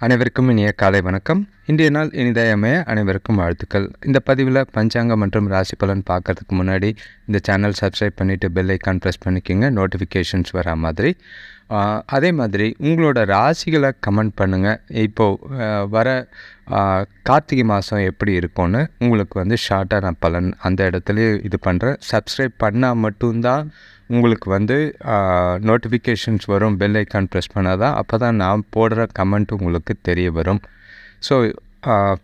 அனைவருக்கும் இனிய காலை வணக்கம். இன்றைய நாள் இனிதயமே அனைவருக்கும் வாழ்த்துக்கள். இந்த பதிவில் பஞ்சாங்கம் மற்றும் ராசி பலன் பார்க்கறதுக்கு முன்னாடி இந்த சேனல் சப்ஸ்கிரைப் பண்ணிவிட்டு பெல் ஐக்கான் ப்ரெஸ் பண்ணிக்கோங்க நோட்டிஃபிகேஷன்ஸ் வரா மாதிரி. அதே மாதிரி உங்களோட ராசிகளை கமெண்ட் பண்ணுங்கள் இப்போது வர கார்த்திகை மாதம் எப்படி இருக்கும்னு உங்களுக்கு வந்து ஷார்ட்டாக நான் பலன் அந்த இடத்துலையே இது பண்ணுறேன் சப்ஸ்கிரைப் பண்ணால் மட்டும்தான் உங்களுக்கு வந்து நோட்டிஃபிகேஷன்ஸ் வரும் பெல் ஐக்கான் ப்ரெஸ் பண்ணால் தான் அப்போ தான் நான் போடுற கமெண்ட் உங்களுக்கு தெரிய வரும். ஸோ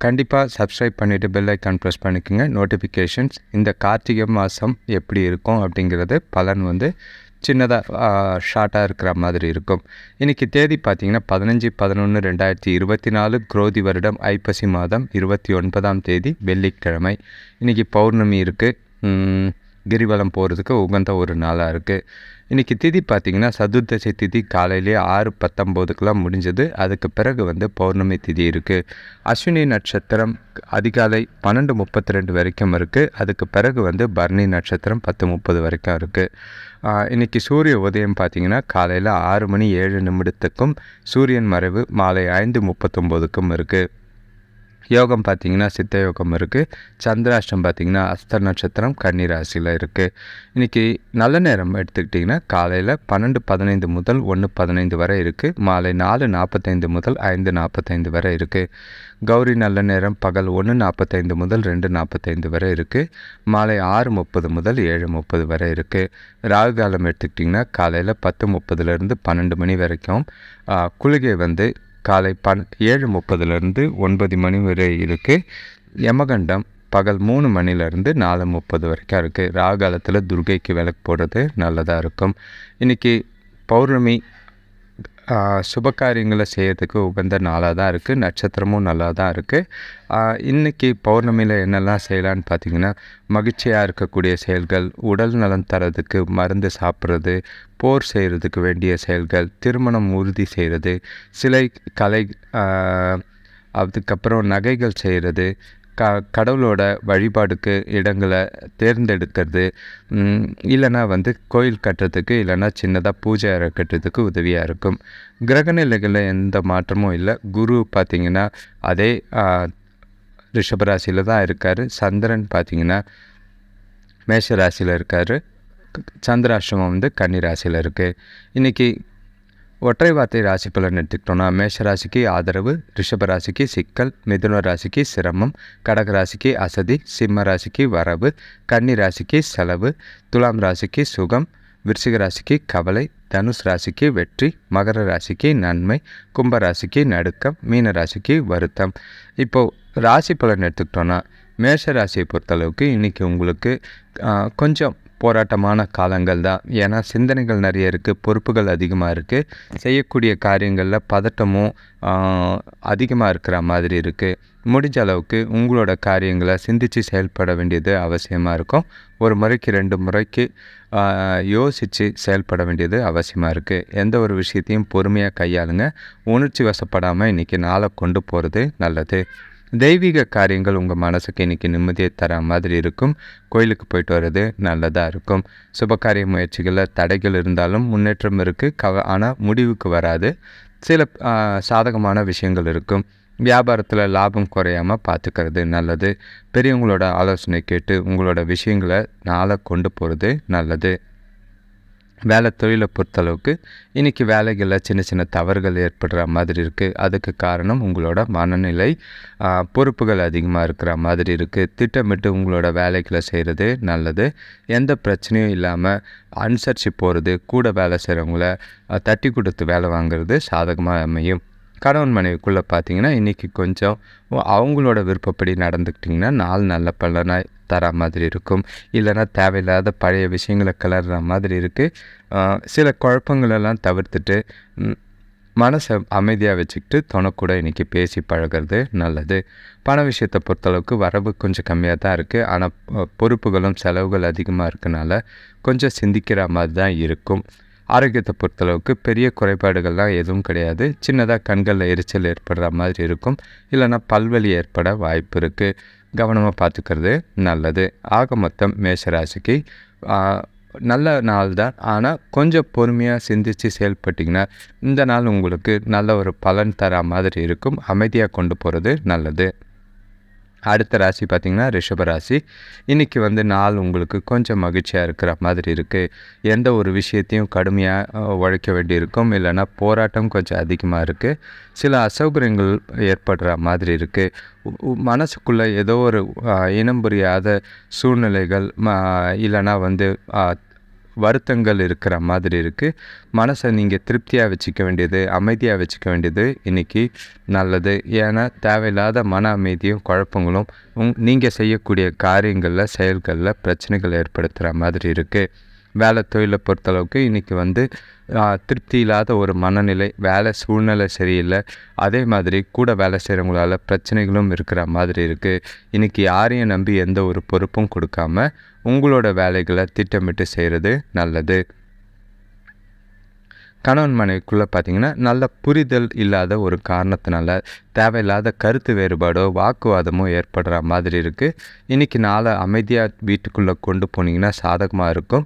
கண்டிப்பாக சப்ஸ்கிரைப் பண்ணிவிட்டு பெல் ஐக்கான் ப்ரெஸ் பண்ணிக்கோங்க. நோட்டிஃபிகேஷன்ஸ் இந்த கார்த்திகை மாதம் எப்படி இருக்கும் அப்படிங்கிறது பலன் வந்து சின்னதாக ஷார்ட்டாக இருக்கிற மாதிரி இருக்கும். இன்றைக்கி தேதி பார்த்தீங்கன்னா பதினஞ்சு பதினொன்று ரெண்டாயிரத்தி இருபத்தி நாலு குரோதி வருடம் ஐப்பசி மாதம் இருபத்தி ஒன்பதாம் தேதி வெள்ளிக்கிழமை. இன்றைக்கி பௌர்ணமி இருக்குது கிரிவலம் போகிறதுக்கு உகந்த ஒரு நாளாக இருக்குது இன்றைக்கி திதி பார்த்திங்கன்னா சதுர்தசி திதி காலையிலே ஆறு பத்தொம்போதுக்கெலாம் முடிஞ்சது. அதுக்கு பிறகு வந்து பௌர்ணமி திதி இருக்குது அஸ்வினி நட்சத்திரம் அதிகாலை பன்னெண்டு முப்பத்தி ரெண்டு வரைக்கும் இருக்குது அதுக்கு பிறகு வந்து பரணி நட்சத்திரம் பத்து முப்பது வரைக்கும் இருக்குது இன்றைக்கி சூரிய உதயம் பார்த்திங்கன்னா காலையில் ஆறு மணி ஏழு நிமிடத்துக்கும் சூரியன் மறைவு மாலை ஐந்து முப்பத்தொம்போதுக்கும் இருக்குது யோகம் பார்த்தீங்கன்னா சித்த யோகம் இருக்குது சந்திராஷ்டம் பார்த்தீங்கன்னா அஸ்த நட்சத்திரம் கன்னி ராசியில் இருக்குது இன்றைக்கி நல்ல நேரம் எடுத்துக்கிட்டிங்கன்னா காலையில் பன்னெண்டு பதினைந்து முதல் ஒன்று பதினைந்து வரை இருக்குது மாலை நாலு நாற்பத்தைந்து முதல் ஐந்து நாற்பத்தைந்து வரை இருக்குது கௌரி நல்ல நேரம் பகல் ஒன்று நாற்பத்தைந்து முதல் ரெண்டு நாற்பத்தைந்து வரை இருக்குது மாலை ஆறு முப்பது முதல் ஏழு முப்பது வரை இருக்குது ராகு காலம் எடுத்துக்கிட்டிங்கன்னா காலையில் பத்து முப்பதுலேருந்து பன்னெண்டு மணி வரைக்கும் குளிகை வந்து காலை பன் ஏழு முப்பதுலேருந்து ஒன்பது மணி வரை இருக்குது யமகண்டம் பகல் மூணு மணிலேருந்து நாலு முப்பது வரைக்கும் இருக்குது ராகாலத்தில் துர்கைக்கு விளக்கு போடுறது நல்லதாக இருக்கும். இன்றைக்கி பௌர்ணமி சுபகாரியங்களை சுப காரியங்களை உகந்த நாளாக தான் இருக்குது நட்சத்திரமும் நல்லா தான் இருக்குது இன்றைக்கி பௌர்ணமியில் என்னெல்லாம் செய்யலான்னு பார்த்தீங்கன்னா மகிழ்ச்சியாக இருக்கக்கூடிய செயல்கள் உடல் நலம் தரதுக்கு மருந்து சாப்பிட்றது போர் செய்கிறதுக்கு வேண்டிய செயல்கள் திருமணம் உறுதி செய்கிறது சிலை கலை அதுக்கப்புறம் நகைகள் செய்கிறது க கடவுளோட வழிபாடுக்கு இடங்களை தேர்ந்தெடுக்கிறது. இல்லைனா இல்லைன்னா வந்து கோயில் கட்டுறதுக்கு இல்லைன்னா சின்னதாக பூஜை அறை கட்டுறதுக்கு உதவியாக இருக்கும். கிரகநிலைகளில் எந்த மாற்றமும் இல்லை. குரு பார்த்திங்கன்னா அதே ரிஷபராசியில் தான் இருக்கார். சந்திரன் பார்த்திங்கன்னா மேஷ ராசியில் இருக்கார் சந்திராசிரமம் வந்து கன்னிராசியில் இருக்குது இன்றைக்கி ஒற்றை வார்த்தை ராசி பலன் எடுத்துக்கிட்டோம்னா மேஷ ராசிக்கு ஆதரவு ரிஷப ராசிக்கு சிக்கல் மிதுன ராசிக்கு சிரமம் கடக ராசிக்கு அசதி சிம்ம ராசிக்கு வரவு கன்னி ராசிக்கு செலவு துலாம் ராசிக்கு சுகம் விருச்சிக ராசிக்கு கவலை தனுஷ் ராசிக்கு வெற்றி மகர ராசிக்கு நன்மை கும்ப ராசிக்கு நடுக்கம் மீன ராசிக்கு வருத்தம். இப்போது ராசி பலன் எடுத்துக்கிட்டோன்னா மேஷ ராசியை பொறுத்தளவுக்கு இன்றைக்கி உங்களுக்கு கொஞ்சம் போராட்டமான காலங்கள் தான். ஏன்னா சிந்தனைகள் நிறைய இருக்குது பொறுப்புகள் அதிகமாக இருக்குது செய்யக்கூடிய காரியங்களில் பதட்டமும் அதிகமாக இருக்கிற மாதிரி இருக்குது முடிஞ்ச அளவுக்கு உங்களோட காரியங்களை சிந்தித்து செயல்பட வேண்டியது அவசியமாக இருக்கும். ஒரு முறைக்கு ரெண்டு முறைக்கு யோசித்து செயல்பட வேண்டியது அவசியமாக இருக்குது எந்த ஒரு விஷயத்தையும் பொறுமையாக கையாளுங்க. உணர்ச்சி வசப்படாமல் இன்றைக்கி நாளை கொண்டு போகிறது நல்லது. தெய்வீக காரியங்கள் உங்கள் மனசுக்கு இன்றைக்கி நிம்மதியை தர மாதிரி இருக்கும். கோயிலுக்கு போயிட்டு வர்றது நல்லதாக இருக்கும். சுபகாரிய முயற்சிகளில் தடைகள் இருந்தாலும் முன்னேற்றம் இருக்குது கவ ஆனால் முடிவுக்கு வராது. சில சாதகமான விஷயங்கள் இருக்கும். வியாபாரத்தில் லாபம் குறையாமல் பார்த்துக்கிறது நல்லது. பெரியவங்களோட ஆலோசனை கேட்டு உங்களோட விஷயங்களை நாளை கொண்டு போகிறது நல்லது. வேலை தொழிலை பொறுத்தளவுக்கு இன்றைக்கி வேலைகளில் சின்ன சின்ன தவறுகள் ஏற்படுற மாதிரி இருக்குது அதுக்கு காரணம் உங்களோட மனநிலை பொறுப்புகள் அதிகமாக இருக்கிற மாதிரி இருக்குது திட்டமிட்டு உங்களோட வேலைகளை செய்கிறது நல்லது. எந்த பிரச்சனையும் இல்லாமல் அனுசரித்து போகிறது கூட வேலை செய்கிறவங்கள தட்டி கொடுத்து வேலை வாங்குறது சாதகமாக அமையும். கணவன் மனைவிக்குள்ளே பார்த்தீங்கன்னா இன்றைக்கி கொஞ்சம் அவங்களோட விருப்பப்படி நடந்துக்கிட்டிங்கன்னா நாள் நல்ல பலனாக தர மாதிரி இருக்கும். இல்லைன்னா தேவையில்லாத பழைய விஷயங்களை கிளறுற மாதிரி இருக்குது சில குழப்பங்களெல்லாம் தவிர்த்துட்டு மனசை அமைதியாக வச்சுக்கிட்டு துணைக்கூட இன்றைக்கி பேசி பழகிறது நல்லது. பண விஷயத்தை பொறுத்தளவுக்கு வரவு கொஞ்சம் கம்மியாக தான் இருக்குது ஆனால் பொறுப்புகளும் செலவுகள் அதிகமாக இருக்கனால கொஞ்சம் சிந்திக்கிற மாதிரி தான் இருக்கும். ஆரோக்கியத்தை பொறுத்தளவுக்கு பெரிய குறைபாடுகள்லாம் எதுவும் கிடையாது. சின்னதாக கண்களில் எரிச்சல் ஏற்படுற மாதிரி இருக்கும். இல்லைன்னா பல்வலி ஏற்பட வாய்ப்பு இருக்குது கவனமாக பார்த்துக்கிறது நல்லது. ஆக மொத்தம் மேஷராசிக்கு நல்ல நாள் தான். ஆனால் கொஞ்சம் பொறுமையாக சிந்தித்து செயல்பட்டிங்கன்னா இந்த நாள் உங்களுக்கு நல்ல ஒரு பலன் தர மாதிரி இருக்கும். அமைதியாக கொண்டு போகிறது நல்லது. அடுத்த ராசி பார்த்திங்கன்னா ரிஷபராசி. இன்றைக்கி வந்து நாள் உங்களுக்கு கொஞ்சம் மகிழ்ச்சியாக இருக்கிற மாதிரி இருக்குது எந்த ஒரு விஷயத்தையும் கடுமையாக உழைக்க வேண்டியிருக்கும். இல்லைன்னா போராட்டம் கொஞ்சம் அதிகமாக இருக்குது சில அசௌகரியங்கள் ஏற்படுற மாதிரி இருக்குது மனசுக்குள்ளே ஏதோ ஒரு இனம் புரியாத சூழ்நிலைகள் இல்லைன்னா வந்து வருத்தங்கள் இருக்கிற மாதிரி இருக்குது மனசை நீங்கள் திருப்தியாக வச்சுக்க வேண்டியது அமைதியாக வச்சுக்க வேண்டியது இன்றைக்கி நல்லது. ஏன்னா தேவையில்லாத மன அமைதியும் குழப்பங்களும் உங் நீங்கள் செய்யக்கூடிய காரியங்களில் செயல்களில் பிரச்சனைகள் ஏற்படுத்துகிற மாதிரி இருக்குது வேலை தொழிலை பொறுத்தளவுக்கு இன்றைக்கி வந்து திருப்தி இல்லாத ஒரு மனநிலை வேலை சூழ்நிலை சரியில்லை. அதே மாதிரி கூட வேலை செய்கிறவங்களால பிரச்சனைகளும் இருக்கிற மாதிரி இருக்குது இன்றைக்கி யாரையும் நம்பி எந்த ஒரு பொறுப்பும் கொடுக்காம உங்களோட வேலைகளை திட்டமிட்டு செய்கிறது நல்லது. கணவன் மனைவிக்குள்ளே பார்த்தீங்கன்னா நல்ல புரிதல் இல்லாத ஒரு காரணத்தினால தேவையில்லாத கருத்து வேறுபாடோ வாக்குவாதமோ ஏற்படுற மாதிரி இருக்குது இன்றைக்கி நாளை அமைதியாக வீட்டுக்குள்ளே கொண்டு போனீங்கன்னா சாதகமாக இருக்கும்.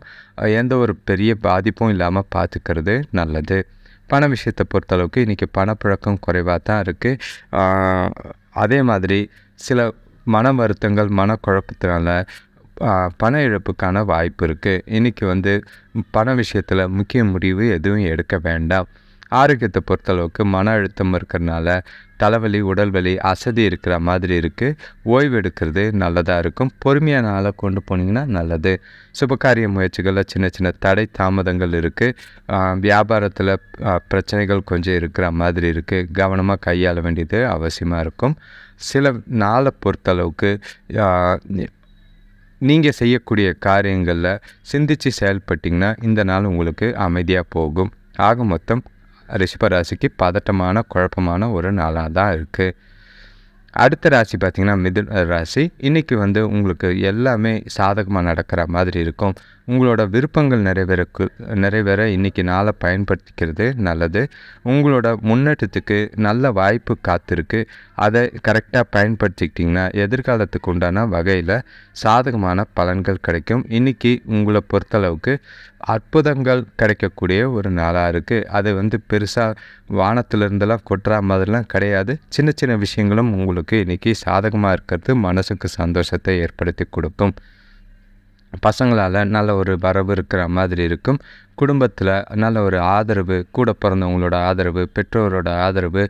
எந்த ஒரு பெரிய பாதிப்பும் இல்லாமல் பார்த்துக்கிறது நல்லது. பண விஷயத்தை பொறுத்தளவுக்கு இன்றைக்கி பணப்பழக்கம் குறைவாக தான் இருக்குது அதே மாதிரி சில மன வருத்தங்கள் மனக்குழப்பத்தினால பண இழப்புக்கான வாய்ப்பு இருக்குது இன்றைக்கி வந்து பண விஷயத்தில் முக்கிய முடிவு எதுவும் எடுக்க வேண்டாம். ஆரோக்கியத்தை பொறுத்தளவுக்கு மன அழுத்தம் இருக்கிறனால தலைவலி உடல்வலி அசதி இருக்கிற மாதிரி இருக்குது ஓய்வு எடுக்கிறது நல்லதாக இருக்கும். பொறுமையான நாளை கொண்டு போனீங்கன்னா நல்லது. சுபகாரிய முயற்சிகளில் சின்ன சின்ன தடை தாமதங்கள் இருக்குது வியாபாரத்தில் பிரச்சனைகள் கொஞ்சம் இருக்கிற மாதிரி இருக்குது கவனமாக கையாள வேண்டியது அவசியமாக இருக்கும். சில நாளை பொறுத்தளவுக்கு நீங்கள் செய்யக்கூடிய காரியங்களில் சிந்தித்து செயல்பட்டிங்கன்னா இந்த நாள் உங்களுக்கு அமைதியாக போகும். ஆக மொத்தம் ரிஷபராசிக்கு பதட்டமான குழப்பமான ஒரு நாளாக தான் இருக்குது அடுத்த ராசி பார்த்திங்கன்னா மிதுன ராசி. இன்றைக்கி வந்து உங்களுக்கு எல்லாமே சாதகமாக நடக்கிற மாதிரி இருக்கும். உங்களோட விருப்பங்கள் நிறைவேறக்கு நிறைவேற இன்றைக்கி நாளை பயன்படுத்திக்கிறது நல்லது. உங்களோட முன்னேற்றத்துக்கு நல்ல வாய்ப்பு காத்திருக்கு. அதை கரெக்டாக பயன்படுத்திக்கிட்டிங்கன்னா எதிர்காலத்துக்கு உண்டான வகையில் சாதகமான பலன்கள் கிடைக்கும். இன்றைக்கி உங்களை பொறுத்தளவுக்கு அற்புதங்கள் கிடைக்கக்கூடிய ஒரு நாளாக இருக்குது அது வந்து பெருசாக வானத்திலிருந்தெல்லாம் கொட்டுற மாதிரிலாம் கிடையாது. சின்ன சின்ன விஷயங்களும் உங்களுக்கு இன்றைக்கி சாதகமாக இருக்கிறது. மனசுக்கு சந்தோஷத்தை ஏற்படுத்தி கொடுக்கும். பசங்களால் நல்ல ஒரு வரவு இருக்கிற மாதிரி இருக்கும். குடும்பத்தில் நல்ல ஒரு ஆதரவு கூட பிறந்தவங்களோட ஆதரவு பெற்றோரோட ஆதரவு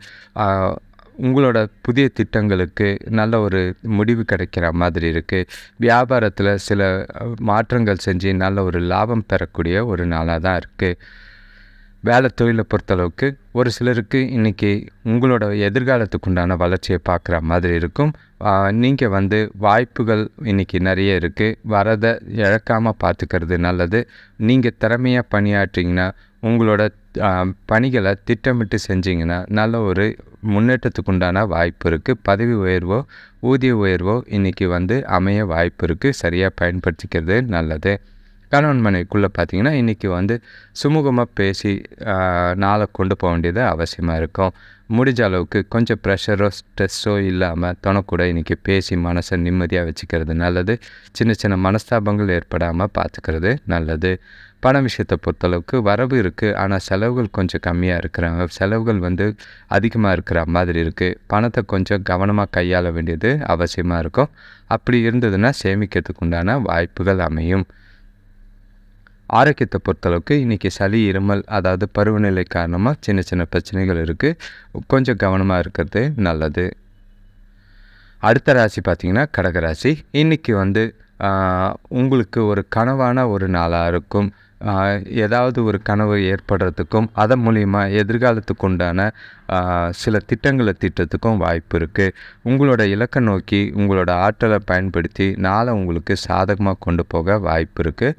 உங்களோட புதிய திட்டங்களுக்கு நல்ல ஒரு முடிவு கிடைக்கிற மாதிரி இருக்குது வியாபாரத்தில் சில மாற்றங்கள் செஞ்சு நல்ல ஒரு லாபம் பெறக்கூடிய ஒரு நாளாக தான் இருக்குது வேலை தொழிலை பொறுத்தளவுக்கு ஒரு சிலருக்கு இன்றைக்கி உங்களோட எதிர்காலத்துக்கு உண்டான வளர்ச்சியை பார்க்குற மாதிரி இருக்கும். நீங்கள் வந்து வாய்ப்புகள் இன்றைக்கி நிறைய இருக்குது வரதை இழக்காமல் பார்த்துக்கிறது நல்லது. நீங்கள் திறமையாக பணியாற்றிங்கன்னா உங்களோட பணிகளை திட்டமிட்டு செஞ்சிங்கன்னா நல்ல ஒரு முன்னேற்றத்துக்கு உண்டான வாய்ப்பு இருக்குது பதவி உயர்வோ ஊதிய உயர்வோ இன்றைக்கி வந்து அமைய வாய்ப்பு இருக்குது சரியாக பயன்படுத்திக்கிறது நல்லது. கணவன் மனைவிக்குள்ளே பார்த்தீங்கன்னா இன்றைக்கி வந்து சுமூகமாக பேசி நாளை கொண்டு போக வேண்டியது அவசியமாக இருக்கும். முடிஞ்ச அளவுக்கு கொஞ்சம் ப்ரெஷரோ ஸ்ட்ரெஸ்ஸோ இல்லாமல் துணக்கூட இன்றைக்கி பேசி மனசை நிம்மதியாக வச்சுக்கிறது நல்லது. சின்ன சின்ன மனஸ்தாபங்கள் ஏற்படாமல் பார்த்துக்கிறது நல்லது. பண விஷயத்தை பொறுத்தளவுக்கு வரவு இருக்குது ஆனால் செலவுகள் கொஞ்சம் கம்மியாக இருக்கிறாங்க. செலவுகள் வந்து அதிகமாக இருக்கிற மாதிரி இருக்குது பணத்தை கொஞ்சம் கவனமாக கையாள வேண்டியது அவசியமாக இருக்கும். அப்படி இருந்ததுன்னா சேமிக்கிறதுக்கு உண்டான வாய்ப்புகள் அமையும். ஆரோக்கியத்தை பொறுத்தளவுக்கு இன்றைக்கி சளி இருமல் அதாவது பருவநிலை காரணமாக சின்ன சின்ன பிரச்சனைகள் இருக்குது கொஞ்சம் கவனமாக இருக்கிறது நல்லது. அடுத்த ராசி பார்த்திங்கன்னா கடகராசி இன்றைக்கி வந்து உங்களுக்கு ஒரு கனவான ஒரு நாளாக இருக்கும். ஏதாவது ஒரு கனவு ஏற்படுறதுக்கும் அதன் மூலிமா எதிர்காலத்துக்கு உண்டான சில திட்டங்களை திட்டத்துக்கும் வாய்ப்பு இருக்குது உங்களோட இலக்கை நோக்கி உங்களோட ஆற்றலை பயன்படுத்தி நாளை உங்களுக்கு சாதகமாக கொண்டு போக வாய்ப்பு இருக்குது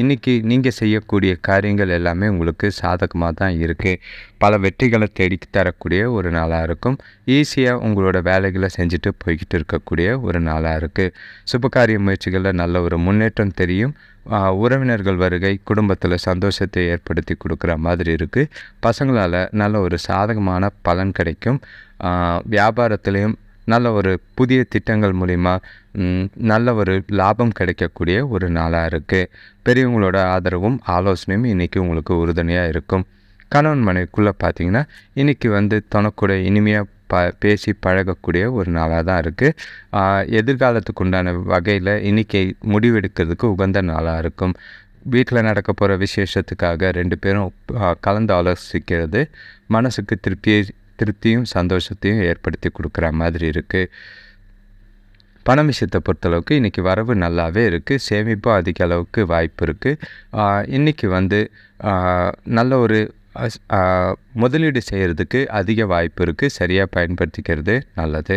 இன்றைக்கி நீங்கள் செய்யக்கூடிய காரியங்கள் எல்லாமே உங்களுக்கு சாதகமாக தான் இருக்குது பல வெற்றிகளை தேடி தரக்கூடிய ஒரு நாளாக இருக்கும். ஈஸியாக உங்களோட வேலைகளை செஞ்சுட்டு போய்கிட்டு இருக்கக்கூடிய ஒரு நாளாக இருக்குது சுபகாரிய முயற்சிகளில் நல்ல ஒரு முன்னேற்றம் தெரியும். உறவினர்கள் வருகை குடும்பத்தில் சந்தோஷத்தை ஏற்படுத்தி கொடுக்குற மாதிரி இருக்குது பசங்களால் நல்ல ஒரு சாதகமான பலன் கிடைக்கும். வியாபாரத்துலேயும் நல்ல ஒரு புதிய திட்டங்கள் மூலிமா நல்ல ஒரு லாபம் கிடைக்கக்கூடிய ஒரு நாளாக இருக்குது பெரியவங்களோட ஆதரவும் ஆலோசனையும் இன்றைக்கி உங்களுக்கு உறுதுணையாக இருக்கும். கணவன் மனைவிக்குள்ளே பார்த்தீங்கன்னா இன்றைக்கி வந்து தனக்கூட இனிமையாக ப பேசி பழகக்கூடிய ஒரு நாளாக தான் இருக்குது எதிர்காலத்துக்கு உண்டான வகையில் இன்றைக்கி முடிவெடுக்கிறதுக்கு உகந்த நாளாக இருக்கும். வீட்டில் நடக்க போகிற விசேஷத்துக்காக ரெண்டு பேரும் கலந்து ஆலோசிக்கிறது மனசுக்கு திருப்தியை திருப்தியும் சந்தோஷத்தையும் ஏற்படுத்தி கொடுக்குற மாதிரி இருக்குது பண விஷயத்தை பொறுத்தளவுக்கு இன்றைக்கி வரவு நல்லாவே இருக்குது சேமிப்பும் அதிக அளவுக்கு வாய்ப்பு இருக்குது இன்றைக்கி வந்து நல்ல ஒரு முதலீடு செய்கிறதுக்கு அதிக வாய்ப்பு இருக்குது சரியாக பயன்படுத்திக்கிறது நல்லது.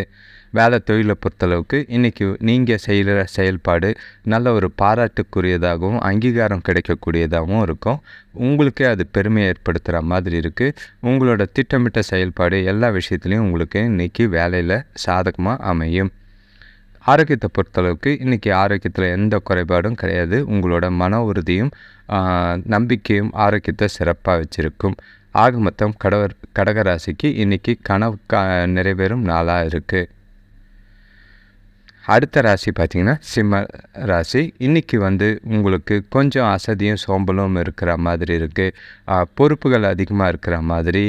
வேலை தொழிலை பொறுத்தளவுக்கு இன்றைக்கி நீங்கள் செய்கிற செயல்பாடு நல்ல ஒரு பாராட்டுக்குரியதாகவும் அங்கீகாரம் கிடைக்கக்கூடியதாகவும் இருக்கும். உங்களுக்கே அது பெருமை ஏற்படுத்துகிற மாதிரி இருக்குது உங்களோட திட்டமிட்ட செயல்பாடு எல்லா விஷயத்துலையும் உங்களுக்கு இன்றைக்கி வேலையில் சாதகமாக அமையும். ஆரோக்கியத்தை பொறுத்தளவுக்கு இன்றைக்கி ஆரோக்கியத்தில் எந்த குறைபாடும் கிடையாது. உங்களோட மன உறுதியும் நம்பிக்கையும் ஆரோக்கியத்தை சிறப்பாக வச்சுருக்கும். ஆக மொத்தம் கடவர் கடகராசிக்கு இன்றைக்கி கனவு கா நிறைவேறும் நாளாக இருக்குது அடுத்த ராசி பார்த்திங்கன்னா சிம்ம ராசி. இன்றைக்கி வந்து உங்களுக்கு கொஞ்சம் அசதியும் சோம்பலும் இருக்கிற மாதிரி இருக்குது பொறுப்புகள் அதிகமாக இருக்கிற மாதிரி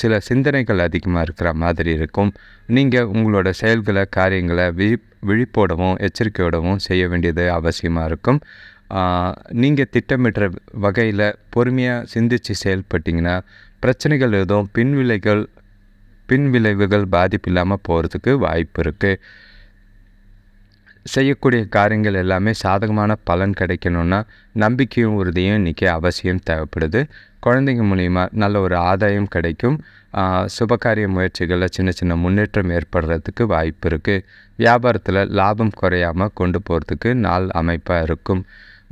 சில சிந்தனைகள் அதிகமாக இருக்கிற மாதிரி இருக்கும். நீங்கள் உங்களோட செயல்களை காரியங்களை விழி விழிப்போடவும் எச்சரிக்கையோடவும் செய்ய வேண்டியது அவசியமாக இருக்கும். நீங்கள் திட்டமிடுற வகையில் பொறுமையாக சிந்தித்து செயல்பட்டிங்கன்னா பிரச்சனைகள் எதுவும் பின்விளைகள் பின்விளைவுகள் பாதிப்பு இல்லாமல் போகிறதுக்கு வாய்ப்பு இருக்குது செய்யக்கூடிய காரியங்கள் எல்லாமே சாதகமான பலன் கிடைக்கணும்னா நம்பிக்கையும் உறுதியும் இன்றைக்கி அவசியம் தேவைப்படுது. குழந்தைங்க மூலிமா நல்ல ஒரு ஆதாயம் கிடைக்கும். சுபகாரிய முயற்சிகளில் சின்ன சின்ன முன்னேற்றம் ஏற்படுறதுக்கு வாய்ப்பு இருக்குது வியாபாரத்தில் லாபம் குறையாமல் கொண்டு போகிறதுக்கு நாள் அமைப்பாக இருக்கும்.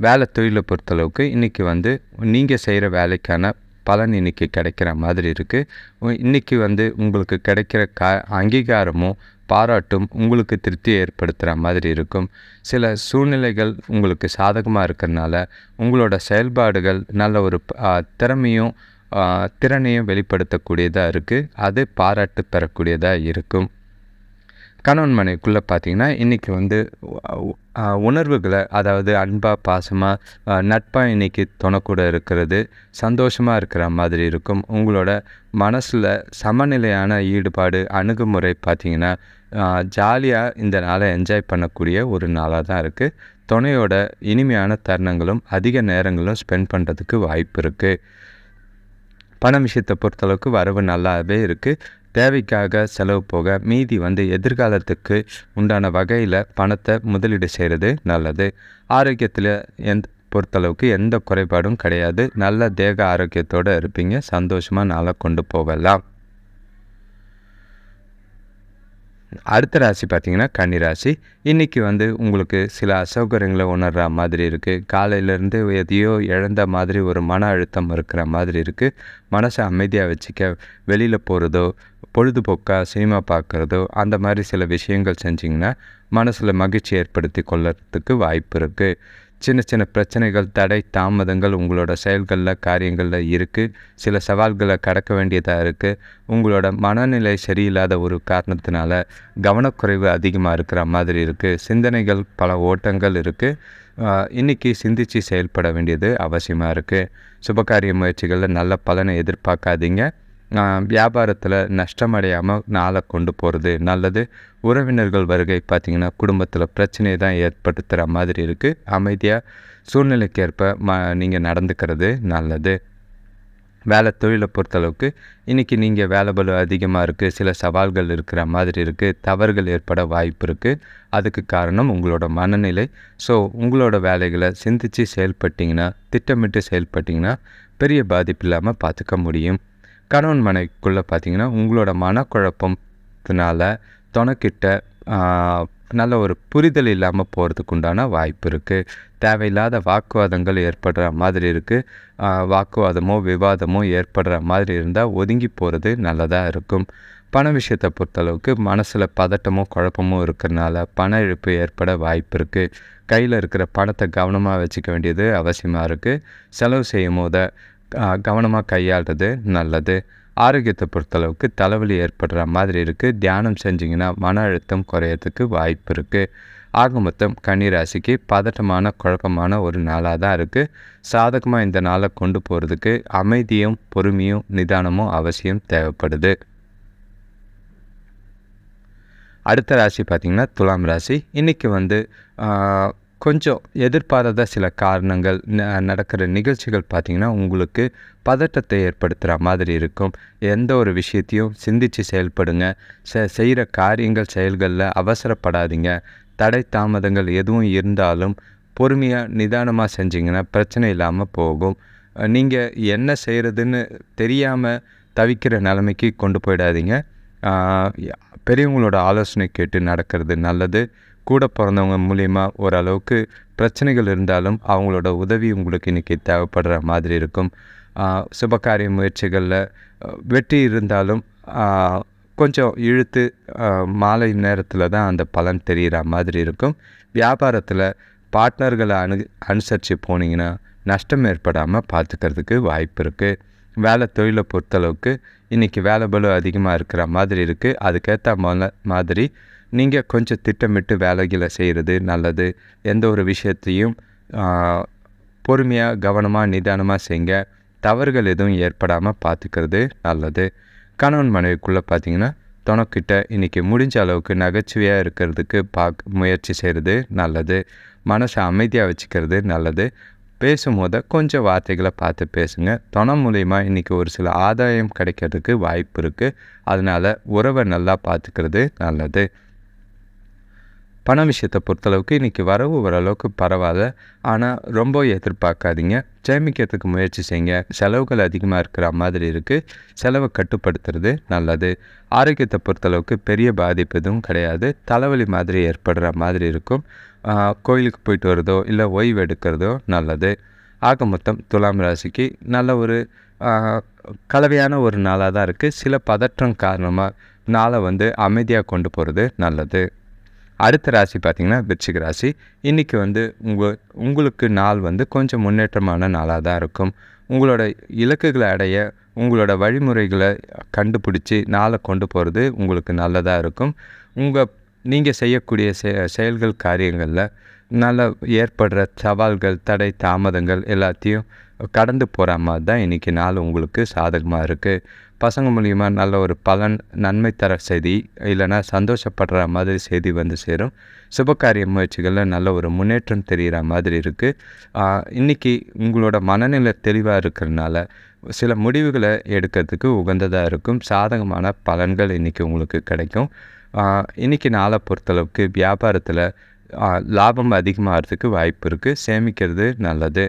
வேலை தொழிலை பொறுத்தளவுக்கு இன்றைக்கி வந்து நீங்கள் செய்கிற வேலைக்கான பலன் இன்றைக்கி கிடைக்கிற மாதிரி இருக்குது இன்றைக்கி வந்து உங்களுக்கு கிடைக்கிற க அங்கீகாரமும் பாராட்டும் உங்களுக்கு திருப்தி ஏற்படுத்துகிற மாதிரி இருக்கும். சில சூழ்நிலைகள் உங்களுக்கு சாதகமாக இருக்கிறனால உங்களோட செயல்பாடுகள் நல்ல ஒரு திறமையும் திறனையும் வெளிப்படுத்தக்கூடியதாக இருக்குது அது பாராட்டு பெறக்கூடியதாக இருக்கும். கணவன் மனைவிக்குள்ளே பார்த்தீங்கன்னா இன்றைக்கி வந்து உணர்வுகளை அதாவது அன்பாக பாசமாக நட்பாக இன்றைக்கி துணக்கூட இருக்கிறது. சந்தோஷமாக இருக்கிற மாதிரி இருக்கும். உங்களோட மனசில் சமநிலையான ஈடுபாடு அணுகுமுறை பார்த்தீங்கன்னா ஜாலியாக இந்த நாளை என்ஜாய் பண்ணக்கூடிய ஒரு நாளாக தான் இருக்குது துணையோட இனிமையான தருணங்களும் அதிக நேரங்களும் ஸ்பெண்ட் பண்ணுறதுக்கு வாய்ப்பு இருக்குது பண விஷயத்தை பொறுத்தளவுக்கு வரவு நல்லாவே இருக்குது தேவைக்காக செலவு போக மீதி வந்து எதிர்காலத்துக்கு உண்டான வகையில் பணத்தை முதலீடு செய்கிறது நல்லது. ஆரோக்கியத்தில் எந்த பொறுத்தளவுக்கு எந்த குறைபாடும் கிடையாது. நல்ல தேக ஆரோக்கியத்தோடு இருப்பீங்க. சந்தோஷமாக நாளை கொண்டு போகலாம். அடுத்த ராசி பார்த்தீங்கன்னா கன்னிராசி. இன்றைக்கி வந்து உங்களுக்கு சில அசௌகரியங்களை உணர்கிற மாதிரி இருக்குது காலையிலேருந்து எதையோ இழந்த மாதிரி ஒரு மன அழுத்தம் இருக்கிற மாதிரி இருக்குது மனசை அமைதியாக வச்சுக்க வெளியில் போகிறதோ பொழுதுபோக்காக சினிமா பார்க்குறதோ அந்த மாதிரி சில விஷயங்கள் செஞ்சிங்கன்னா மனசில் மகிழ்ச்சி ஏற்படுத்தி கொள்ளறதுக்கு வாய்ப்பு இருக்குது சின்ன சின்ன பிரச்சனைகள் தடை தாமதங்கள் உங்களோட செயல்களில் காரியங்களில் இருக்குது சில சவால்களை கடக்க வேண்டியதாக இருக்குது உங்களோட மனநிலை சரியில்லாத ஒரு காரணத்தினால கவனக்குறைவு அதிகமாக இருக்கிற மாதிரி இருக்குது சிந்தனைகள் பல ஓட்டங்கள் இருக்குது இன்றைக்கி சிந்தித்து செயல்பட வேண்டியது அவசியமாக இருக்குது சுபகாரிய முயற்சிகளில் நல்ல பலனை எதிர்பார்க்காதீங்க. வியாபாரத்தில் நஷ்டமடையாமல் நாளை கொண்டு போகிறது நல்லது. உறவினர்கள் வருகை பார்த்திங்கன்னா குடும்பத்தில் பிரச்சனையை தான் ஏற்படுத்துகிற மாதிரி இருக்குது அமைதியாக சூழ்நிலைக்கேற்ப ம நீங்கள் நடந்துக்கிறது நல்லது. வேலை தொழிலை பொறுத்தளவுக்கு இன்றைக்கி நீங்கள் வேலை பலு அதிகமாக இருக்குது சில சவால்கள் இருக்கிற மாதிரி இருக்குது தவறுகள் ஏற்பட வாய்ப்பு இருக்குது அதுக்கு காரணம் உங்களோட மனநிலை. ஸோ உங்களோட வேலைகளை சிந்தித்து செயல்பட்டிங்கன்னா திட்டமிட்டு செயல்பட்டிங்கன்னா பெரிய பாதிப்பு இல்லாமல் பார்த்துக்க முடியும். கணவன் மனைக்குள்ளே பார்த்தீங்கன்னா உங்களோட மனக்குழப்பத்தினால துணைக்கிட்ட நல்ல ஒரு புரிதல் இல்லாமல் போகிறதுக்கு உண்டான வாய்ப்பு இருக்குது தேவையில்லாத வாக்குவாதங்கள் ஏற்படுற மாதிரி இருக்குது வாக்குவாதமோ விவாதமோ ஏற்படுற மாதிரி இருந்தால் ஒதுங்கி போகிறது நல்லதாக இருக்கும். பண விஷயத்தை பொறுத்தளவுக்கு மனசில் பதட்டமோ குழப்பமோ இருக்கிறனால பண இழப்பு ஏற்பட வாய்ப்பு இருக்குது கையில் இருக்கிற பணத்தை கவனமாக வச்சுக்க வேண்டியது அவசியமாக இருக்குது செலவு செய்யும் போதை கவனமாக கையாளுறது நல்லது. ஆரோக்கியத்தை பொறுத்தளவுக்கு தலைவலி ஏற்படுற மாதிரி இருக்குது தியானம் செஞ்சிங்கன்னா மன அழுத்தம் குறையறதுக்கு வாய்ப்பு இருக்குது ஆக மொத்தம் கன்னிராசிக்கு பதட்டமான குழப்பமான ஒரு நாளாக தான் இருக்குது சாதகமாக இந்த நாளை கொண்டு போகிறதுக்கு அமைதியும் பொறுமையும் நிதானமும் அவசியம் தேவைப்படுது. அடுத்த ராசி பார்த்திங்கன்னா துலாம் ராசி. இன்றைக்கி வந்து கொஞ்சம் எதிர்பாராத சில காரணங்கள் நடக்கிற நிகழ்ச்சிகள் பார்த்திங்கன்னா உங்களுக்கு பதட்டத்தை ஏற்படுத்துகிற மாதிரி இருக்கும். எந்த ஒரு விஷயத்தையும் சிந்தித்து செயல்படுங்க. செய்கிற காரியங்கள் செயல்களில் அவசரப்படாதீங்க. தடை தாமதங்கள் எதுவும் இருந்தாலும் பொறுமையாக நிதானமாக செஞ்சிங்கன்னா பிரச்சனை இல்லாமல் போகும். நீங்கள் என்ன செய்கிறதுன்னு தெரியாமல் தவிக்கிற நிலைமைக்கு கொண்டு போயிடாதீங்க. பெரியவங்களோட ஆலோசனை கேட்டு நடக்கிறது நல்லது. கூட பிறந்தவங்க மூலிமா ஓரளவுக்கு பிரச்சனைகள் இருந்தாலும் அவங்களோட உதவி உங்களுக்கு இன்றைக்கி தேவைப்படுற மாதிரி இருக்கும். சுபகாரிய முயற்சிகளில் வெற்றி இருந்தாலும் கொஞ்சம் இழுத்து மாலை நேரத்தில் தான் அந்த பலன் தெரிகிற மாதிரி இருக்கும். வியாபாரத்தில் பார்ட்னர்களை அனு அனுசரித்து போனீங்கன்னா நஷ்டம் ஏற்படாமல் பார்த்துக்கிறதுக்கு வாய்ப்பு இருக்குது வேலை தொழிலை பொறுத்தளவுக்கு இன்றைக்கி வேலை பலு அதிகமாக இருக்கிற மாதிரி இருக்குது அதுக்கேற்ற மாதிரி நீங்கள் கொஞ்சம் திட்டமிட்டு வேலைகளை செய்கிறது நல்லது. எந்த ஒரு விஷயத்தையும் பொறுமையாக கவனமாக நிதானமாக செய்ங்க. தவறுகள் எதுவும் ஏற்படாமல் பார்த்துக்கிறது நல்லது. கணவன் மனைவிக்குள்ளே பார்த்தீங்கன்னா துணக்கிட்ட இன்றைக்கி முடிஞ்ச அளவுக்கு நகைச்சுவையாக இருக்கிறதுக்கு பார்க்க முயற்சி செய்கிறது நல்லது. மனசை அமைதியாக வச்சுக்கிறது நல்லது. பேசும்போது கொஞ்சம் வார்த்தைகளை பார்த்து பேசுங்க. துணை மூலயமா இன்றைக்கி ஒரு சில ஆதாயம் கிடைக்கிறதுக்கு வாய்ப்பு இருக்குது அதனால் உறவை நல்லா பார்த்துக்கிறது நல்லது. பண விஷயத்தை பொறுத்தளவுக்கு இன்றைக்கி வரவு ஓரளவுக்கு பரவாயில்ல ஆனால் ரொம்ப எதிர்பார்க்காதீங்க. சேமிக்கிறதுக்கு முயற்சி செய்யுங்க. செலவுகள் அதிகமாக இருக்கிற மாதிரி இருக்குது செலவை கட்டுப்படுத்துறது நல்லது. ஆரோக்கியத்தை பொறுத்தளவுக்கு பெரிய பாதிப்பு எதுவும் கிடையாது. தலைவலி மாதிரி ஏற்படுற மாதிரி இருக்கும். கோயிலுக்கு போயிட்டு வரதோ இல்லை ஓய்வு எடுக்கிறதோ நல்லது. ஆக மொத்தம் துலாம் ராசிக்கு நல்ல ஒரு கலவையான ஒரு நாளாக தான் இருக்குது சில பதற்றம் காரணமாக நாளை வந்து அமைதியாக கொண்டு போகிறது நல்லது. அடுத்த ராசி பார்த்திங்கன்னா விருச்சிக ராசி. இன்றைக்கி வந்து உங்கள் உங்களுக்கு நாள் வந்து கொஞ்சம் முன்னேற்றமான நாளாக தான் இருக்கும். உங்களோட இலக்குகளை அடைய உங்களோட வழிமுறைகளை கண்டுபிடிச்சி நாளை கொண்டு போகிறது உங்களுக்கு நல்லதாக இருக்கும். உங்கள் நீங்கள் செய்யக்கூடிய செ செயல்கள் காரியங்களில் நல்ல ஏற்படுற சவால்கள் தடை தாமதங்கள் எல்லாத்தையும் கடந்து போகிற மாதிரி தான் இன்றைக்கி நாள் உங்களுக்கு சாதகமாக இருக்குது பசங்க மூலிமா நல்ல ஒரு பலன் நன்மை தர செய்தி இல்லைனா சந்தோஷப்படுற மாதிரி செய்தி வந்து சேரும். சுபகாரிய முயற்சிகளில் நல்ல ஒரு முன்னேற்றம் தெரிகிற மாதிரி இருக்குது இன்றைக்கி உங்களோட மனநிலை தெளிவாக இருக்கிறதுனால சில முடிவுகளை எடுக்கிறதுக்கு உகந்ததாக இருக்கும். சாதகமான பலன்கள் இன்றைக்கி உங்களுக்கு கிடைக்கும். இன்றைக்கி நாளை பொறுத்தளவுக்கு வியாபாரத்தில் லாபம் அதிகமாகிறதுக்கு வாய்ப்பு இருக்குது சேமிக்கிறது நல்லது.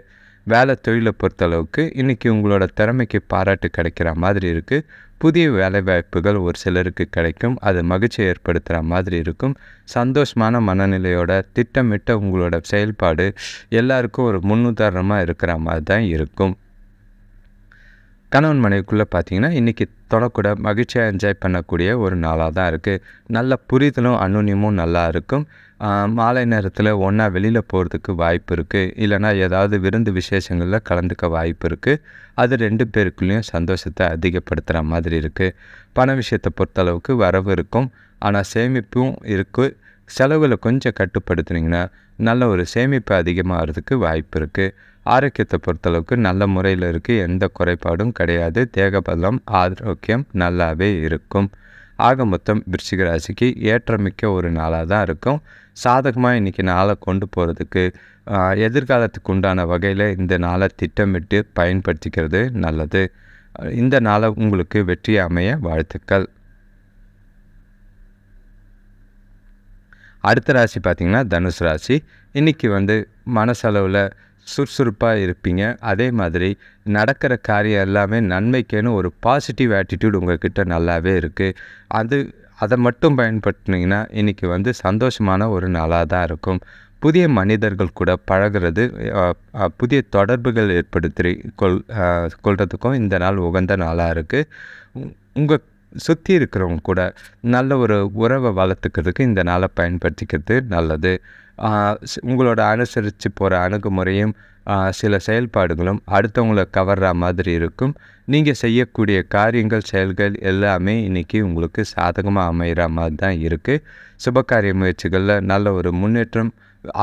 வேலை தொழிலை பொறுத்தளவுக்கு இன்றைக்கி உங்களோட திறமைக்கு பாராட்டு கிடைக்கிற மாதிரி இருக்குது புதிய வேலை வாய்ப்புகள் ஒரு சிலருக்கு கிடைக்கும். அது மகிழ்ச்சியை ஏற்படுத்துகிற மாதிரி இருக்கும். சந்தோஷமான மனநிலையோட திட்டமிட்ட உங்களோட செயல்பாடு எல்லாருக்கும் ஒரு முன்னுதாரணமாக இருக்கிற மாதிரி தான் இருக்கும். கணவன் மனைவிக்குள்ளே பார்த்தீங்கன்னா இன்றைக்கி தொடக்கூட மகிழ்ச்சியாக என்ஜாய் பண்ணக்கூடிய ஒரு நாளாக தான் இருக்குது நல்ல புரிதலும் அனுநியமும் நல்லா இருக்கும். மாலை நேரத்தில் ஒன்றா வெளியில் போகிறதுக்கு வாய்ப்பு இருக்குது இல்லைனா ஏதாவது விருந்து விசேஷங்களில் கலந்துக்க வாய்ப்பு இருக்குது அது ரெண்டு பேருக்குள்ளேயும் சந்தோஷத்தை அதிகப்படுத்துகிற மாதிரி இருக்குது பண விஷயத்தை பொறுத்தளவுக்கு வரவு இருக்கும். ஆனால் சேமிப்பும் இருக்குது செலவில் கொஞ்சம் கட்டுப்படுத்துனீங்கன்னா நல்ல ஒரு சேமிப்பு அதிகமாகிறதுக்கு வாய்ப்பு இருக்குது ஆரோக்கியத்தை பொறுத்தளவுக்கு நல்ல முறையில் இருக்குது எந்த குறைபாடும் கிடையாது. தேகபலம் ஆரோக்கியம் நல்லாவே இருக்கும். ஆக மொத்தம் விருச்சிக ராசிக்கு ஏற்றமிக்க ஒரு நாளாக தான் இருக்கும். சாதகமாக இன்றைக்கி நாளை கொண்டு போகிறதுக்கு எதிர்காலத்துக்கு உண்டான வகையில் இந்த நாளை திட்டமிட்டு பயன்படுத்திக்கிறது நல்லது. இந்த நாளை உங்களுக்கு வெற்றி அமைய வாழ்த்துக்கள். அடுத்த ராசி பார்த்திங்கன்னா தனுசு ராசி. இன்றைக்கி வந்து மனசளவில் சுறுசுறுப்பாக இருப்பீங்க. அதே மாதிரி நடக்கிற காரியம் எல்லாமே நன்மைக்கேன்னு ஒரு பாசிட்டிவ் ஆட்டிடியூட் உங்கள்கிட்ட நல்லாவே இருக்குது அது அதை மட்டும் பயன்படுத்தினீங்கன்னா இன்றைக்கி வந்து சந்தோஷமான ஒரு நாளாக தான் இருக்கும். புதிய மனிதர்கள் கூட பழகிறது புதிய தொடர்புகள் ஏற்படுத்தி கொள் கொள்றதுக்கும் இந்த நாள் உகந்த நாளாக இருக்குது உங்கள் சுற்றி இருக்கிறவங்க கூட நல்ல ஒரு உறவை வளர்த்துக்கிறதுக்கு இந்த நாளை பயன்படுத்திக்கிறது நல்லது. உங்களோட அனுசரித்து போகிற அணுகுமுறையும் சில செயல்பாடுகளும் அடுத்தவங்கள கவர்ற மாதிரி இருக்கும். நீங்கள் செய்யக்கூடிய காரியங்கள் செயல்கள் எல்லாமே இன்றைக்கி உங்களுக்கு சாதகமாக அமைகிற மாதிரி தான் இருக்குது சுபகாரிய முயற்சிகளில் நல்ல ஒரு முன்னேற்றம்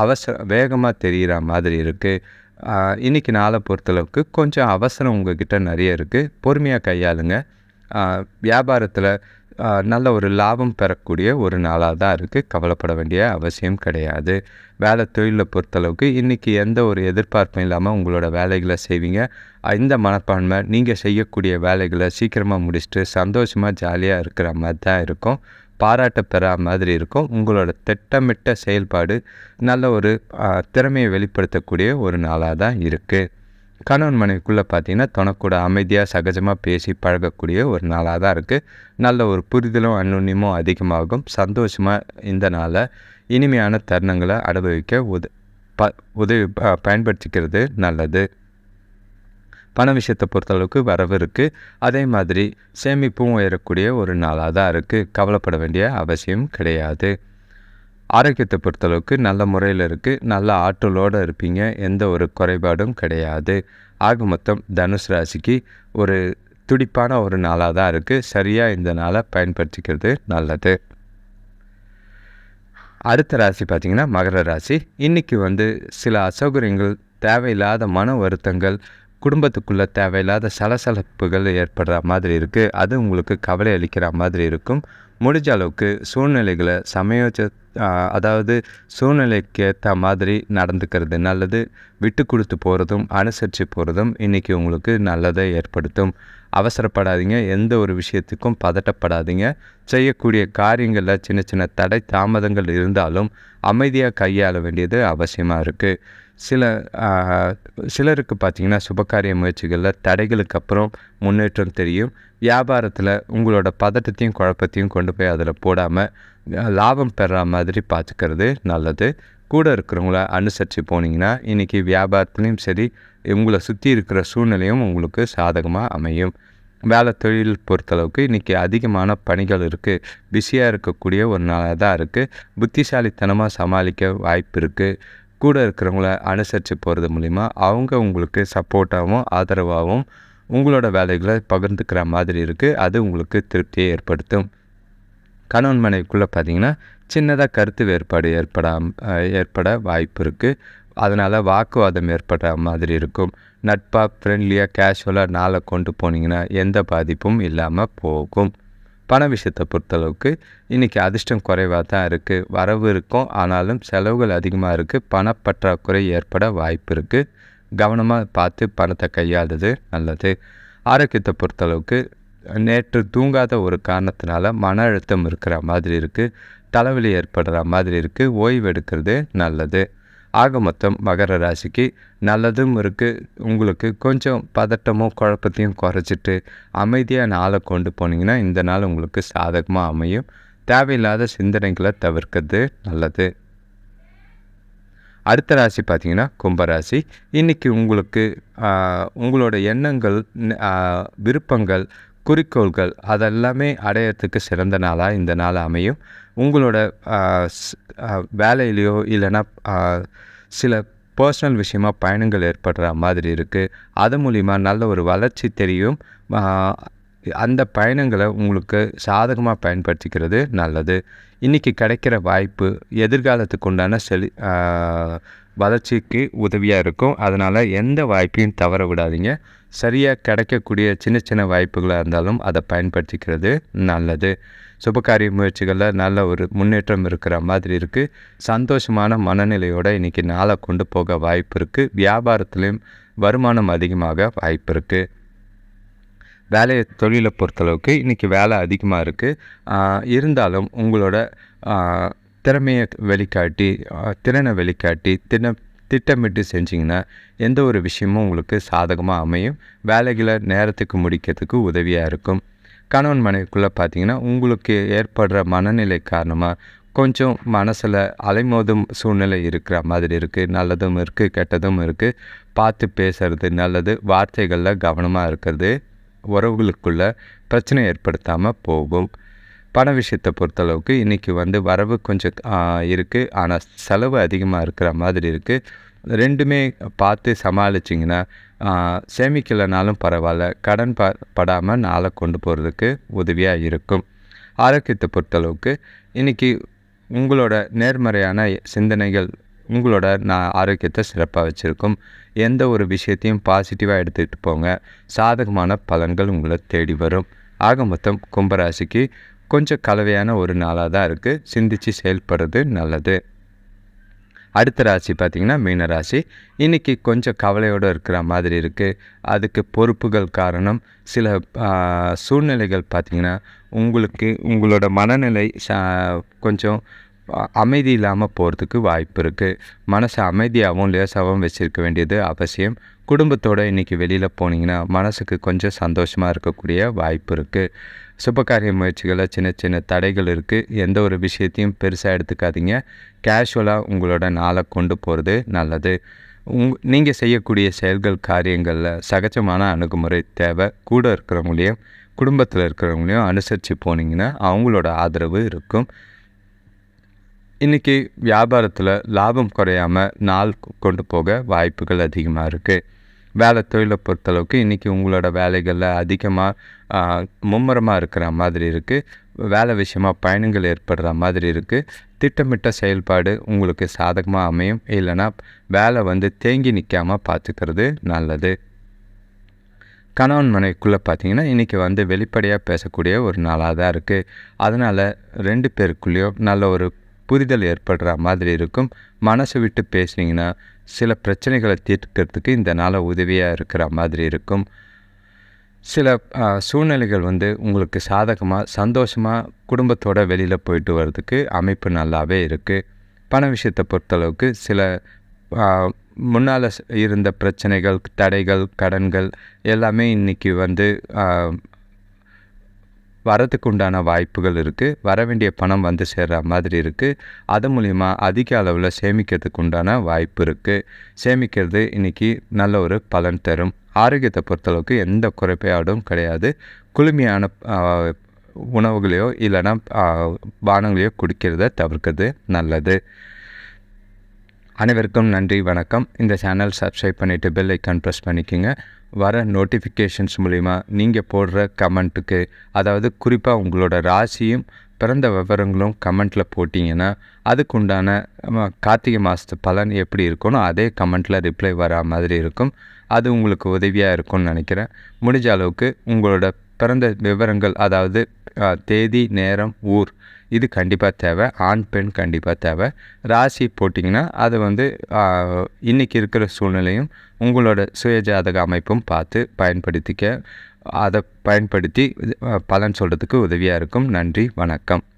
அவசர வேகமாக தெரிகிற மாதிரி இருக்குது இன்றைக்கி நாளை பொறுத்தளவுக்கு கொஞ்சம் அவசரம் உங்ககிட்ட நிறைய இருக்குது பொறுமையாக கையாளுங்க. வியாபாரத்தில் நல்ல ஒரு லாபம் பெறக்கூடிய ஒரு நாளாக தான் இருக்குது. கவலைப்பட வேண்டிய அவசியம் கிடையாது. வேலை தொழிலை பொறுத்தளவுக்கு இன்றைக்கி எந்த ஒரு எதிர்பார்ப்பும் இல்லாமல் உங்களோட வேலைகளை செய்வீங்க. இந்த மனப்பான்மை நீங்கள் செய்யக்கூடிய வேலைகளை சீக்கிரமாக முடிச்சுட்டு சந்தோஷமாக ஜாலியாக இருக்கிற மாதிரி தான் இருக்கும். பாராட்ட பெற மாதிரி இருக்கும். உங்களோட திட்டமிட்ட செயல்பாடு நல்ல ஒரு திறமையை வெளிப்படுத்தக்கூடிய ஒரு நாளாக தான் இருக்குது. கணவன் மனைவிக்குள்ளே பார்த்தீங்கன்னா தனக்கூட அமைதியாக சகஜமாக பேசி பழகக்கூடிய ஒரு நாளாக தான் இருக்குது நல்ல ஒரு புரிதலும் அன்னுண்ணியமும் அதிகமாகும். சந்தோஷமாக இந்த நாளை இனிமையான தருணங்களை அனுபவிக்க உத ப உதவி ப- பயன்படுத்திக்கிறது நல்லது. பண விஷயத்தை பொறுத்தளவுக்கு வரவு இருக்குது அதே மாதிரி சேமிப்பும் உயரக்கூடிய ஒரு நாளாக தான் இருக்குது கவலைப்பட வேண்டிய அவசியம் கிடையாது. ஆரோக்கியத்தை பொறுத்தளவுக்கு நல்ல முறையில் இருக்குது நல்ல ஆற்றலோடு இருப்பீங்க. எந்த ஒரு குறைபாடும் கிடையாது. ஆக மொத்தம் தனுஷ் ராசிக்கு ஒரு துடிப்பான ஒரு நாளாக தான் இருக்குது சரியாக இந்த நாளை பயன்படுத்திக்கிறது நல்லது. அடுத்த ராசி பார்த்திங்கன்னா மகர ராசி. இன்றைக்கி வந்து சில அசௌகரியங்கள் தேவையில்லாத மன வருத்தங்கள் குடும்பத்துக்குள்ளே தேவையில்லாத சலசலப்புகள் ஏற்படுற மாதிரி இருக்குது அது உங்களுக்கு கவலை அளிக்கிற மாதிரி இருக்கும். முடிஞ்ச அளவுக்கு சூழ்நிலைகளை சமயோச்ச அதாவது சூழ்நிலைக்கு ஏற்ற மாதிரி நடந்துக்கிறது. நல்லது விட்டு கொடுத்து போகிறதும் அனுசரித்து போகிறதும் இன்றைக்கி உங்களுக்கு நல்லதை ஏற்படுத்தும். அவசரப்படாதீங்க. எந்த ஒரு விஷயத்துக்கும் பதட்டப்படாதீங்க. செய்யக்கூடிய காரியங்களில் சின்ன சின்ன தடை தாமதங்கள் இருந்தாலும் அமைதியாக கையாள வேண்டியது அவசியமாக இருக்குது சில சிலருக்கு பார்த்திங்கன்னா சுபகாரிய முயற்சிகளில் தடைகளுக்கு அப்புறம் முன்னேற்றம் தெரியும். வியாபாரத்தில் உங்களோட பதட்டத்தையும் குழப்பத்தையும் கொண்டு போய் அதில் போடாமல் லாபம் பெற மாதிரி பார்த்துக்கிறது நல்லது. கூட இருக்கிறவங்கள அனுசரித்து போனீங்கன்னா இன்றைக்கி வியாபாரத்துலேயும் சரி உங்களை சுற்றி இருக்கிற சூழ்நிலையும் உங்களுக்கு சாதகமாக அமையும். வேலை தொழில் பொறுத்தளவுக்கு இன்றைக்கி அதிகமான பணிகள் இருக்குது பிஸியாக இருக்கக்கூடிய ஒரு நாளாக தான் இருக்குது புத்திசாலித்தனமாக சமாளிக்க வாய்ப்பு இருக்குது கூட இருக்கிறவங்கள அனுசரித்து போகிறது மூலிமா அவங்க உங்களுக்கு சப்போர்ட்டாகவும் ஆதரவாகவும் உங்களோட வேலைகளை பகிர்ந்துக்கிற மாதிரி இருக்குது அது உங்களுக்கு திருப்தியை ஏற்படுத்தும். கணவன் மனைவிக்குள்ளே பார்த்தீங்கன்னா சின்னதாக கருத்து வேறுபாடு ஏற்படாம ஏற்பட வாய்ப்பு இருக்குது அதனால் வாக்குவாதம் ஏற்படுற மாதிரி இருக்கும். நட்பாக ஃப்ரெண்ட்லியாக கேஷுவலாக நாளை கொண்டு போனீங்கன்னா எந்த பாதிப்பும் இல்லாமல் போகும். பண விஷயத்தை பொறுத்தளவுக்கு இன்றைக்கி அதிர்ஷ்டம் குறைவாக தான் இருக்குது வரவு இருக்கும். ஆனாலும் செலவுகள் அதிகமாக இருக்குது பணப்பற்றாக்குறை ஏற்பட வாய்ப்பு இருக்குது கவனமாக பார்த்து பணத்தை கையாளுறது நல்லது. ஆரோக்கியத்தை பொறுத்தளவுக்கு நேற்று தூங்காத ஒரு காரணத்தினால மன அழுத்தம் இருக்கிற மாதிரி இருக்குது தலைவலி ஏற்படுற மாதிரி இருக்குது ஓய்வு எடுக்கிறது நல்லது. ஆக மொத்தம் மகர ராசிக்கு நல்லதும் இருக்குது உங்களுக்கு கொஞ்சம் பதட்டமும் குழப்பத்தையும் குறைச்சிட்டு அமைதியாக நாளை கொண்டு போனீங்கன்னா இந்த நாள் உங்களுக்கு சாதகமாக அமையும். தேவையில்லாத சிந்தனைகளை தவிர்க்கிறது நல்லது. அடுத்த ராசி பார்த்தீங்கன்னா கும்பராசி. இன்றைக்கி உங்களுக்கு உங்களோட எண்ணங்கள் விருப்பங்கள் குறிக்கோள்கள் அதெல்லாமே அடையறதுக்கு சிறந்த நாளாக இந்த நாள் அமையும். உங்களோட வேலையிலையோ இல்லைன்னா சில பர்சனல் விஷயமா பயணங்கள் ஏற்படுற மாதிரி இருக்குது அது மூலிமா நல்ல ஒரு வளர்ச்சி தெரியும். அந்த பயணங்களை உங்களுக்கு சாதகமாக பயன்படுத்திக்கிறது நல்லது. இன்றைக்கி கிடைக்கிற வாய்ப்பு எதிர்காலத்துக்கு உண்டான செலி வளர்ச்சிக்கு உதவியாக இருக்கும். அதனால் எந்த வாய்ப்பையும் தவற விடாதீங்க. சரியாக கிடைக்கக்கூடிய சின்ன சின்ன வாய்ப்புகளாக இருந்தாலும் அதை பயன்படுத்திக்கிறது நல்லது. சுபகாரிய முயற்சிகளில் நல்ல ஒரு முன்னேற்றம் இருக்கிற மாதிரி இருக்குது சந்தோஷமான மனநிலையோடு இன்றைக்கி நாளை கொண்டு போக வாய்ப்பு இருக்குது வியாபாரத்துலேயும் வருமானம் அதிகமாக வாய்ப்பு இருக்குது வேலையை தொழிலை பொறுத்தளவுக்கு இன்றைக்கி வேலை அதிகமாக இருக்குது இருந்தாலும் உங்களோட திறமையை வெளிக்காட்டி திறனை வெளிக்காட்டி தின திட்டமிட்டு செஞ்சிங்கன்னா எந்த ஒரு விஷயமும் உங்களுக்கு சாதகமாக அமையும். வேலைகளை நேரத்துக்கு முடிக்கிறதுக்கு உதவியாக இருக்கும். கணவன் மனைவிக்குள்ளே பார்த்தீங்கன்னா உங்களுக்கு ஏற்படுற மனநிலை காரணமாக கொஞ்சம் மனசில் அலைமோதும் சூழ்நிலை இருக்கிற மாதிரி இருக்குது நல்லதும் இருக்குது கெட்டதும் இருக்குது பார்த்து பேசுறது நல்லது வார்த்தைகளில் கவனமாக இருக்கிறது உறவுகளுக்குள்ள பிரச்சனை ஏற்படுத்தாமல் போகும். பண விஷயத்தை பொறுத்தளவுக்கு இன்றைக்கி வந்து வரவு கொஞ்சம் இருக்குது ஆனால் செலவு அதிகமாக இருக்கிற மாதிரி இருக்குது ரெண்டுமே பார்த்து சமாளிச்சிங்கன்னா சேமிக்கலைனாலும் பரவாயில்ல. கடன் ப படாமல் நாளை கொண்டு போகிறதுக்கு உதவியாக இருக்கும். ஆரோக்கியத்தை பொறுத்தளவுக்கு இன்றைக்கி உங்களோட நேர்மறையான சிந்தனைகள் உங்களோட நான் ஆரோக்கியத்தை சிறப்பாக வச்சுருக்கும். எந்த ஒரு விஷயத்தையும் பாசிட்டிவாக எடுத்துகிட்டு போங்க. சாதகமான பலன்கள் உங்களை தேடி வரும். ஆக மொத்தம் கும்பராசிக்கு கொஞ்சம் கலவையான ஒரு நாளாக தான் இருக்குது சிந்தித்து செயல்படுறது நல்லது. அடுத்த ராசி பார்த்திங்கன்னா மீனராசி இன்றைக்கி கொஞ்சம் கவலையோடு இருக்கிற மாதிரி இருக்குது அதுக்கு பொறுப்புகள் காரணம் சில சூழ்நிலைகள் பார்த்திங்கன்னா உங்களுக்கு உங்களோட மனநிலை கொஞ்சம் அமைதி இல்லாமல் போகிறதுக்கு வாய்ப்பு இருக்குது மனசை அமைதியாகவும் லேசாகவும் வச்சுருக்க வேண்டியது அவசியம். குடும்பத்தோடு இன்றைக்கி வெளியில் போனீங்கன்னா மனசுக்கு கொஞ்சம் சந்தோஷமாக இருக்கக்கூடிய வாய்ப்பு இருக்குது சுபகாரிய முயற்சிகளில் சின்ன சின்ன தடைகள் இருக்குது எந்த ஒரு விஷயத்தையும் பெருசாக எடுத்துக்காதீங்க. கேஷுவலாக உங்களோட நாளை கொண்டு போகிறது நல்லது. உங் நீங்கள் செய்யக்கூடிய செயல்கள் காரியங்களில் சகஜமான அணுகுமுறை தேவை. கூட இருக்கிறவங்களையும் குடும்பத்தில் இருக்கிறவங்களையும் அனுசரித்து போனீங்கன்னா அவங்களோட ஆதரவு இருக்கும். இன்றைக்கி வியாபாரத்தில் லாபம் குறையாமல் நாள் கொண்டு போக வாய்ப்புகள் அதிகமாக இருக்குது வேலை தொழிலை பொறுத்தளவுக்கு இன்றைக்கி உங்களோட வேலைகளில் அதிகமாக மும்முரமாக இருக்கிற மாதிரி இருக்குது வேலை விஷயமாக பயணங்கள் ஏற்படுற மாதிரி இருக்குது திட்டமிட்ட செயல்பாடு உங்களுக்கு சாதகமாக அமையும். இல்லைன்னா வேலை வந்து தேங்கி நிற்காமல் பார்த்துக்கிறது நல்லது. கணவன் மனைக்குள்ளே பார்த்தீங்கன்னா இன்றைக்கி வந்து வெளிப்படையாக பேசக்கூடிய ஒரு நாளாக தான் இருக்குது அதனால் ரெண்டு பேருக்குள்ளேயோ நல்ல ஒரு புரிதல் ஏற்படுற மாதிரி இருக்கும். மனசு விட்டு பேசுனீங்கன்னா சில பிரச்சனைகளை தீர்க்கிறதுக்கு இந்த நாளை உதவியாக இருக்கிற மாதிரி இருக்கும். சில சூழ்நிலைகள் வந்து உங்களுக்கு சாதகமாக சந்தோஷமாக குடும்பத்தோட வெளியில் போயிட்டு வர்றதுக்கு அமைப்பு நல்லாவே இருக்குது பண விஷயத்தை பொறுத்தளவுக்கு சில முன்னால் இருந்த பிரச்சனைகள் தடைகள் கடன்கள் எல்லாமே இன்றைக்கி வந்து வரதுக்கு உண்டான வாய்ப்புகள் இருக்குது வர வேண்டிய பணம் வந்து சேர்கிற மாதிரி இருக்குது அது மூலிமா அதிக அளவில் சேமிக்கிறதுக்கு உண்டான வாய்ப்பு இருக்குது சேமிக்கிறது இன்றைக்கி நல்ல ஒரு பலன் தரும். ஆரோக்கியத்தை பொறுத்தளவுக்கு எந்த குறைபாடும் கிடையாது. குளுமையான உணவுகளையோ இல்லைன்னா பானங்களையோ குடிக்கிறத தவிர்க்கிறது நல்லது. அனைவருக்கும் நன்றி வணக்கம். இந்த சேனல் சப்ஸ்கிரைப் பண்ணிவிட்டு பெல் ஐக்கான் ப்ரெஸ் பண்ணிக்கோங்க. வர நோட்டிஃபிகேஷன்ஸ் மூலிமா நீங்கள் போடுற கமெண்ட்டுக்கு அதாவது குறிப்பாக உங்களோட ராசியும் பிறந்த விவரங்களும் கமெண்ட்டில் போட்டிங்கன்னா அதுக்குண்டான கார்த்திகை மாதத்து பலன் எப்படி இருக்கணும் அதே கமெண்ட்டில் ரிப்ளை வரா மாதிரி இருக்கும். அது உங்களுக்கு உதவியாக இருக்கும்னு நினைக்கிறேன். முடிஞ்ச அளவுக்கு உங்களோட பிறந்த விவரங்கள் அதாவது தேதி நேரம் ஊர் இது கண்டிப்பாக தேவை. ஆண் பெண் கண்டிப்பாக தேவை. ராசி போட்டிங்கன்னா அது வந்து இன்றைக்கி இருக்கிற சூழ்நிலையும் உங்களோட சுயஜாதக அமைப்பும் பார்த்து பயன்படுத்திக்க அதை பயன்படுத்தி பலன் சொல்கிறதுக்கு உதவியாக இருக்கும். நன்றி வணக்கம்.